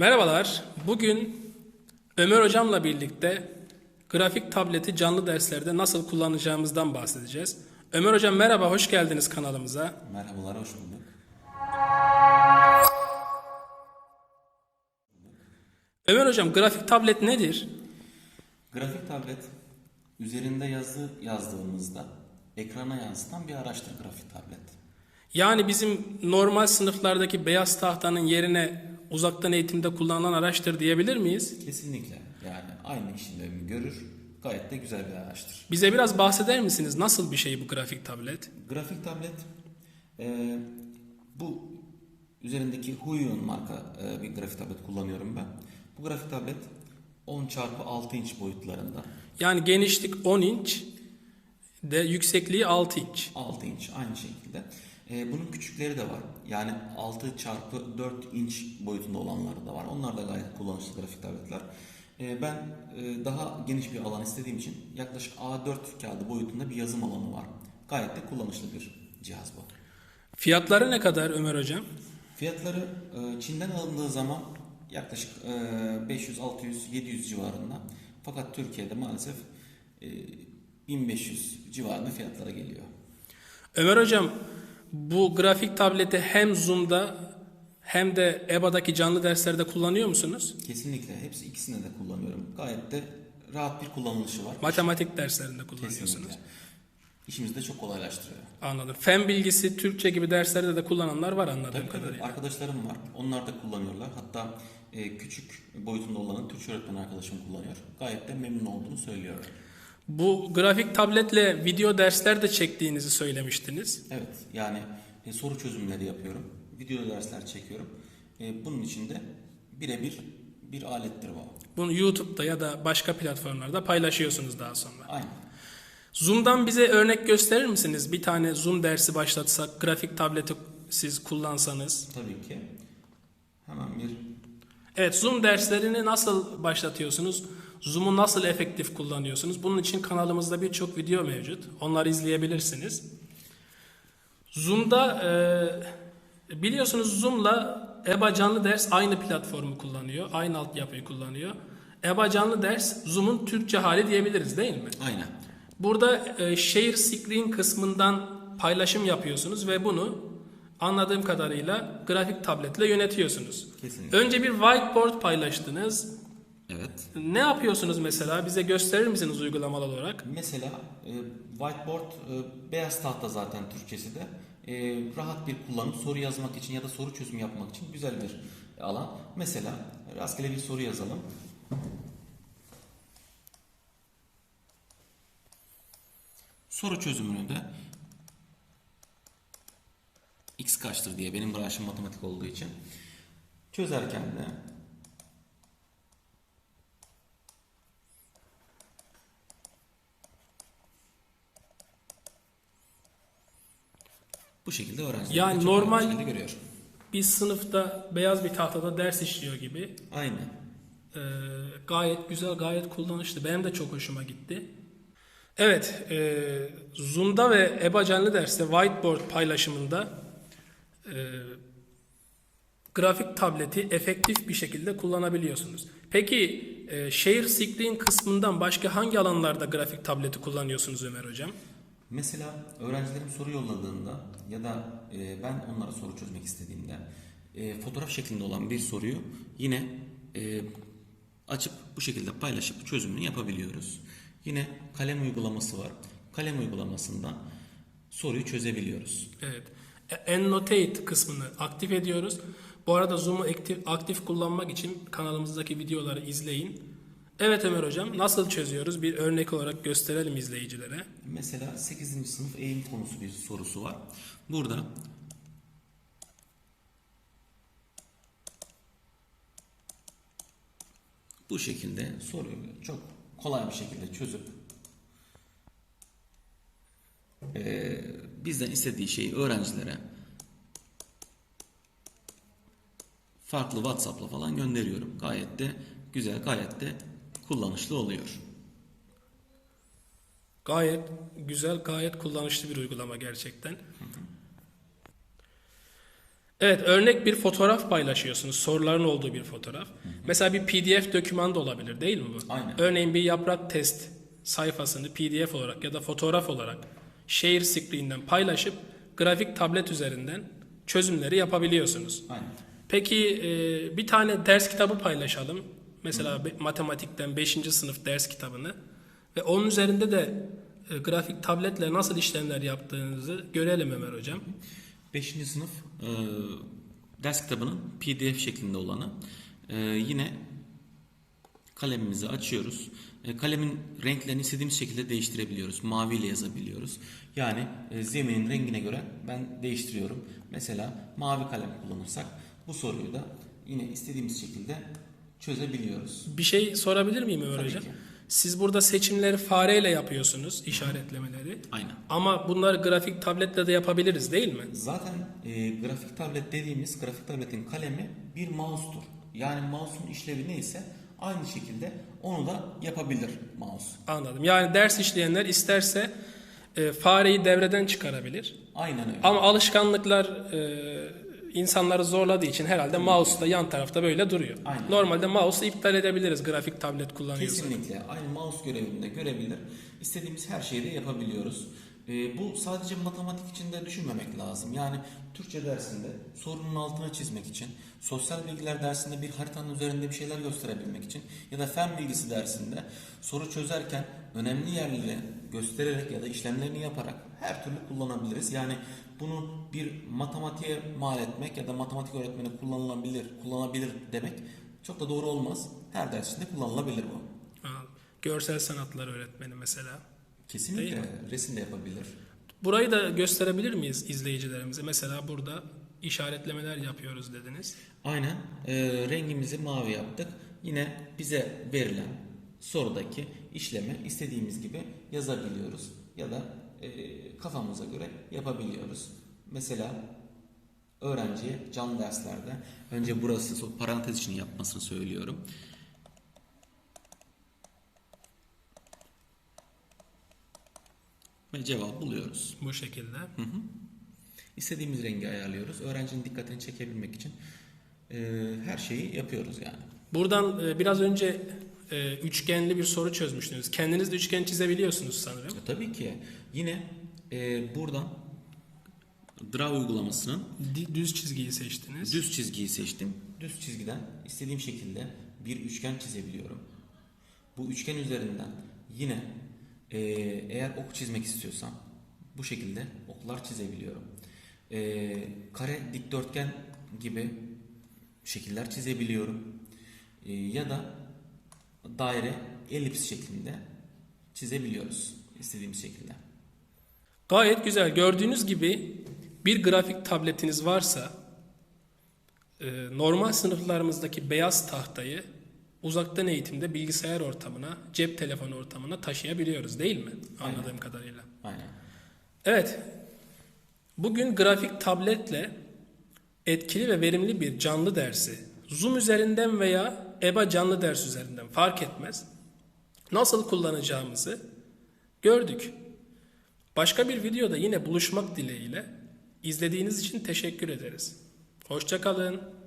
Merhabalar. Bugün Ömer Hocam'la birlikte grafik tableti canlı derslerde nasıl kullanacağımızdan bahsedeceğiz. Ömer Hocam merhaba, hoş geldiniz kanalımıza. Merhabalar, hoş bulduk. Ömer Hocam grafik tablet nedir? Grafik tablet üzerinde yazı yazdığımızda ekrana yansıtan bir araçtır grafik tablet. Yani bizim normal sınıflardaki beyaz tahtanın yerine uzaktan eğitimde kullanılan araçtır diyebilir miyiz? Kesinlikle yani aynı işlevimi görür. Gayet de güzel bir araçtır. Bize biraz bahseder misiniz? Nasıl bir şey bu grafik tablet? Grafik tablet e, bu üzerindeki Huion marka e, bir grafik tablet kullanıyorum ben. Bu grafik tablet 10 çarpı 6 inç boyutlarında. Yani genişlik 10 inç, de yüksekliği 6 inç. 6 inç aynı şekilde. Ee, bunun küçükleri de var. Yani 6 çarpı 4 inç boyutunda olanları da var. Onlar da gayet kullanışlı grafik tabletler. Ee, ben e, daha geniş bir alan istediğim için yaklaşık A4 kağıdı boyutunda bir yazım alanı var. Gayet de kullanışlı bir cihaz bu. Fiyatları ne kadar Ömer Hocam? Fiyatları e, Çin'den alındığı zaman yaklaşık e, 500, 600, 700 civarında. Fakat Türkiye'de maalesef e, 1500 civarında fiyatlara geliyor. Ömer Hocam bu grafik tableti hem Zoom'da hem de EBA'daki canlı derslerde kullanıyor musunuz? Kesinlikle. Hepsi ikisini de kullanıyorum. Gayet de rahat bir kullanılışı var. Matematik derslerinde kullanıyorsunuz. Kesinlikle. İşimizi de çok kolaylaştırıyor. Anladım. Fen bilgisi, Türkçe gibi derslerde de kullananlar var anladığım Tabii tabii. kadarıyla. Arkadaşlarım var. Onlar da kullanıyorlar. Hatta e, küçük boyutunda olanı Türkçe öğretmen arkadaşım kullanıyor. Gayet de memnun olduğunu söylüyor. Bu grafik tabletle video dersler de çektiğinizi söylemiştiniz. Evet. Yani e, soru çözümleri yapıyorum. Video dersler çekiyorum. E, bunun için de birebir bir alettir bu. Bunu YouTube'da ya da başka platformlarda paylaşıyorsunuz daha sonra. Aynen. Zoom'dan bize örnek gösterir misiniz? Bir tane Zoom dersi başlatsak, grafik tableti siz kullansanız. Tabii ki. Hemen bir Evet, Zoom derslerini nasıl başlatıyorsunuz? Zoom'u nasıl efektif kullanıyorsunuz? Bunun için kanalımızda birçok video mevcut. Onları izleyebilirsiniz. Zoom'da e, biliyorsunuz Zoom'la EBA canlı ders aynı platformu kullanıyor. Aynı altyapıyı kullanıyor. EBA canlı ders Zoom'un Türkçe hali diyebiliriz değil mi? aynen. Burada e, share screen kısmından paylaşım yapıyorsunuz ve bunu anladığım kadarıyla grafik tabletle yönetiyorsunuz. Kesinlikle. Önce bir whiteboard paylaştınız. Evet. Ne yapıyorsunuz mesela? Bize gösterir misiniz uygulamalı olarak? Mesela e, whiteboard e, beyaz tahta zaten Türkçesi de e, rahat bir kullanım soru yazmak için ya da soru çözümü yapmak için güzel bir alan. Mesela rastgele bir soru yazalım. Soru çözümünü de x kaçtır diye benim branşım matematik olduğu için çözerken de bu şekilde öğrenciler Yani normal- görüyor. Bir sınıfta beyaz bir tahtada ders işliyor gibi. Aynen. Ee, gayet güzel, gayet kullanışlı. Benim de çok hoşuma gitti. Evet, e, Zoom'da ve EBA canlı derste whiteboard paylaşımında e, grafik tableti efektif bir şekilde kullanabiliyorsunuz. Peki e, share screen kısmından başka hangi alanlarda grafik tableti kullanıyorsunuz Ömer Hocam? Mesela öğrencilerim soru yolladığında ya da e, ben onlara soru çözmek istediğimde e, fotoğraf şeklinde olan bir soruyu yine e, açıp bu şekilde paylaşıp çözümünü yapabiliyoruz. Yine kalem uygulaması var. Kalem uygulamasından soruyu çözebiliyoruz. Evet. E, Annotate kısmını aktif ediyoruz. Bu arada Zoom'u aktif, aktif kullanmak için kanalımızdaki videoları izleyin. Evet Ömer Hocam nasıl çözüyoruz? Bir örnek olarak gösterelim izleyicilere. Mesela 8. sınıf eğim konusu bir sorusu var. Burada bu şekilde soruyu çok kolay bir şekilde çözüp eee, bizden istediği şeyi öğrencilere farklı WhatsApp'la falan gönderiyorum. Gayet de güzel, gayet de kullanışlı oluyor. Gayet güzel, gayet kullanışlı bir uygulama gerçekten. Evet, örnek bir fotoğraf paylaşıyorsunuz. Soruların olduğu bir fotoğraf. Mesela bir PDF doküman da olabilir değil mi bu? Aynen. Örneğin bir yaprak test sayfasını PDF olarak ya da fotoğraf olarak share screen'den paylaşıp grafik tablet üzerinden çözümleri yapabiliyorsunuz. Aynen. Peki bir tane ders kitabı paylaşalım. Mesela be- matematikten 5. sınıf ders kitabını ve onun üzerinde de e, grafik tabletle nasıl işlemler yaptığınızı görelim Ömer hocam. 5. sınıf e, ders kitabının PDF şeklinde olanı. E, yine kalemimizi açıyoruz. E, kalemin renklerini istediğimiz şekilde değiştirebiliyoruz. Mavi ile yazabiliyoruz. Yani e, zeminin rengine göre ben değiştiriyorum. Mesela mavi kalem kullanırsak bu soruyu da yine istediğimiz şekilde çözebiliyoruz. Bir şey sorabilir miyim Ömer Tabii hocam? ki. Siz burada seçimleri fareyle yapıyorsunuz, işaretlemeleri. Aynen. Ama bunları grafik tabletle de yapabiliriz değil mi? Zaten e, grafik tablet dediğimiz grafik tabletin kalemi bir mouse'tur. Yani mouse'un işlevi neyse aynı şekilde onu da yapabilir mouse. Anladım. Yani ders işleyenler isterse e, fareyi devreden çıkarabilir. Aynen öyle. Ama alışkanlıklar e, insanları zorladığı için herhalde mouse da yan tarafta böyle duruyor. Aynen. Normalde mouse'u iptal edebiliriz grafik tablet kullanıyorsak. Kesinlikle aynı mouse görevinde görebilir. İstediğimiz her şeyi de yapabiliyoruz. E, bu sadece matematik için de düşünmemek lazım. Yani Türkçe dersinde sorunun altına çizmek için, sosyal bilgiler dersinde bir haritanın üzerinde bir şeyler gösterebilmek için ya da fen bilgisi dersinde soru çözerken önemli yerleri göstererek ya da işlemlerini yaparak her türlü kullanabiliriz. Yani bunu bir matematiğe mal etmek ya da matematik öğretmeni kullanılabilir, kullanabilir demek çok da doğru olmaz. Her ders içinde kullanılabilir bu. Görsel sanatlar öğretmeni mesela. Kesinlikle resim de yapabilir. Burayı da gösterebilir miyiz izleyicilerimize? Mesela burada işaretlemeler yapıyoruz dediniz. Aynen e, rengimizi mavi yaptık. Yine bize verilen sorudaki işlemi istediğimiz gibi yazabiliyoruz ya da e, kafamıza göre yapabiliyoruz. Mesela öğrenciye canlı derslerde önce burası parantez için yapmasını söylüyorum. Ve cevap buluyoruz. Bu şekilde. İstediğimiz rengi ayarlıyoruz. Öğrencinin dikkatini çekebilmek için e, her şeyi yapıyoruz yani. Buradan e, biraz önce e, üçgenli bir soru çözmüştünüz. Kendiniz de üçgen çizebiliyorsunuz sanırım. E, tabii ki yine e, buradan Draw uygulamasının Düz çizgiyi seçtiniz. düz çizgiyi seçtim. Düz çizgiden istediğim şekilde bir üçgen çizebiliyorum. Bu üçgen üzerinden yine e, eğer ok çizmek istiyorsam bu şekilde oklar çizebiliyorum. E, kare, dikdörtgen gibi şekiller çizebiliyorum. E, ya da daire, elips şeklinde çizebiliyoruz istediğimiz şekilde. Gayet güzel. Gördüğünüz gibi bir grafik tabletiniz varsa e, normal sınıflarımızdaki beyaz tahtayı uzaktan eğitimde bilgisayar ortamına, cep telefonu ortamına taşıyabiliyoruz değil mi? Anladığım kadarıyla. Aynen. Evet. Bugün grafik tabletle etkili ve verimli bir canlı dersi Zoom üzerinden veya EBA canlı ders üzerinden fark etmez. Nasıl kullanacağımızı gördük. Başka bir videoda yine buluşmak dileğiyle izlediğiniz için teşekkür ederiz. Hoşçakalın.